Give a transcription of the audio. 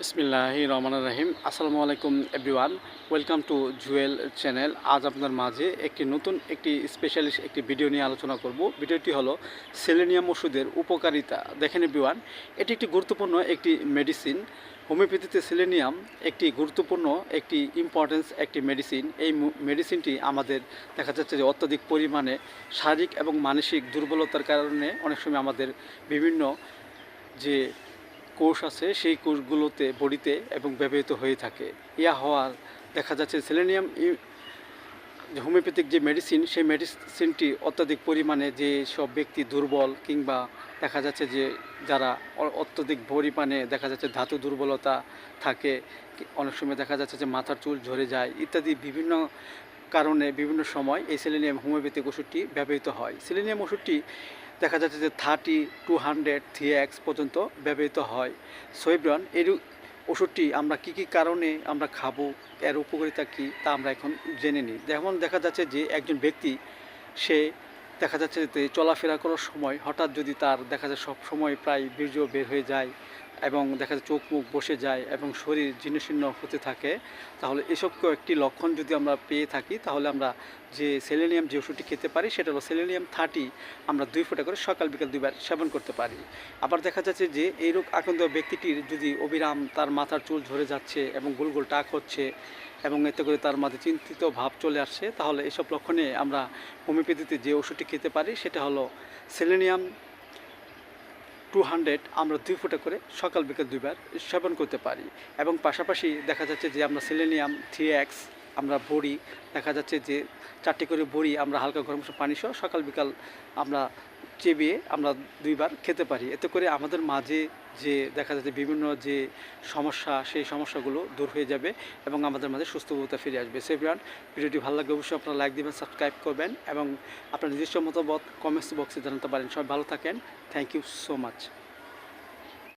বিসমিল্লাহ রহমান রাহিম। আসসালামু আলাইকুম, everyone. Welcome to Jewel channel. আজ আপনার মাঝে একটি নতুন, একটি স্পেশালিস্ট, একটি ভিডিও নিয়ে আলোচনা করব। ভিডিওটি হলো সেলেনিয়াম ওষুধের উপকারিতা। দেখেন, এভরিওয়ান, এটি একটি গুরুত্বপূর্ণ একটি মেডিসিন। হোমিওপ্যাথিতে সেলেনিয়াম একটি গুরুত্বপূর্ণ, একটি ইম্পর্টেন্স, একটি মেডিসিন। এই মেডিসিনটি আমাদের দেখা যাচ্ছে যে অত্যধিক পরিমাণে শারীরিক এবং মানসিক দুর্বলতার কারণে অনেক সময় আমাদের বিভিন্ন যে কোষ আছে, সেই কোষগুলোতে বডিতে এবং ব্যবহৃত হয়ে থাকে। ইয়া হওয়ার দেখা যাচ্ছে সেলেনিয়াম হোমিওপ্যাথিক যে মেডিসিন, সেই মেডিসিনটি অত্যাধিক পরিমাণে যে সব ব্যক্তি দুর্বল কিংবা দেখা যাচ্ছে যে যারা অত্যধিক পরিমাণে দেখা যাচ্ছে ধাতু দুর্বলতা থাকে অনেক সময় দেখা যাচ্ছে যে মাথার চুল ঝরে যায়, ইত্যাদি বিভিন্ন কারণে বিভিন্ন সময় এই সেলেনিয়াম হোমিওপ্যাথিক ওষুধটি ব্যবহৃত হয়। সেলেনিয়াম ওষুধটি দেখা যাচ্ছে যে thirty two hundred three X পর্যন্ত ব্যবহৃত হয়। সোয়েব্রন এর ওষুধটি আমরা কি কি কারণে আমরা খাব, এর উপকারিতা কী তা আমরা এখন জেনে নিই। যেমন দেখা যাচ্ছে যে একজন ব্যক্তি, সে দেখা যাচ্ছে যে চলাফেরা করার সময় হঠাৎ যদি তার দেখা যায় সব সময় প্রায় বীর্য বের হয়ে যায় এবং দেখা যায় চোখ মুখ বসে যায় এবং শরীর জীর্ণশীর্ণ হতে থাকে, তাহলে এসব কয়েকটি লক্ষণ যদি আমরা পেয়ে থাকি, তাহলে আমরা যে সেলেনিয়াম যে ওষুধটি খেতে পারি, সেটা হলো সেলেনিয়াম থার্টি আমরা দুই ফোঁটা করে সকাল বিকাল দুইবার সেবন করতে পারি। আবার দেখা যাচ্ছে যে এই রোগ আক্রান্ত ব্যক্তিটির যদি অবিরাম তার মাথার চুল ঝরে যাচ্ছে এবং গোল গোল টাক হচ্ছে এবং এতে করে তার মাঝে চিন্তিত ভাব চলে আসছে, তাহলে এসব লক্ষণে আমরা হোমিওপ্যাথিতে যে ওষুধটি খেতে পারি, সেটা হলো সেলেনিয়াম টু হান্ড্রেড আমরা দুই ফুটা করে সকাল বিকাল দুইবার সেবন করতে পারি। এবং পাশাপাশি দেখা যাচ্ছে যে আমরা সেলেনিয়াম থ্রি এক্স, আমরা বড়ি, দেখা যাচ্ছে যে চারটি করে বড়ি আমরা হালকা গরম পানি সহ সকাল বিকাল আমরা চেবিয়ে আমরা দুইবার খেতে পারি। এতে করে আমাদের মাঝে যে দেখা যাচ্ছে বিভিন্ন যে সমস্যা, সেই সমস্যাগুলো দূর হয়ে যাবে এবং আমাদের মাঝে সুস্থতা ফিরে আসবে। সেভিয়ান ভিডিওটি ভালো লাগবে অবশ্যই আপনারা লাইক দেবেন, সাবস্ক্রাইব করবেন এবং আপনার নিজস্ব মতামত কমেন্টস বক্সে জানাতে পারেন। সবাই ভালো থাকেন। Thank you so much.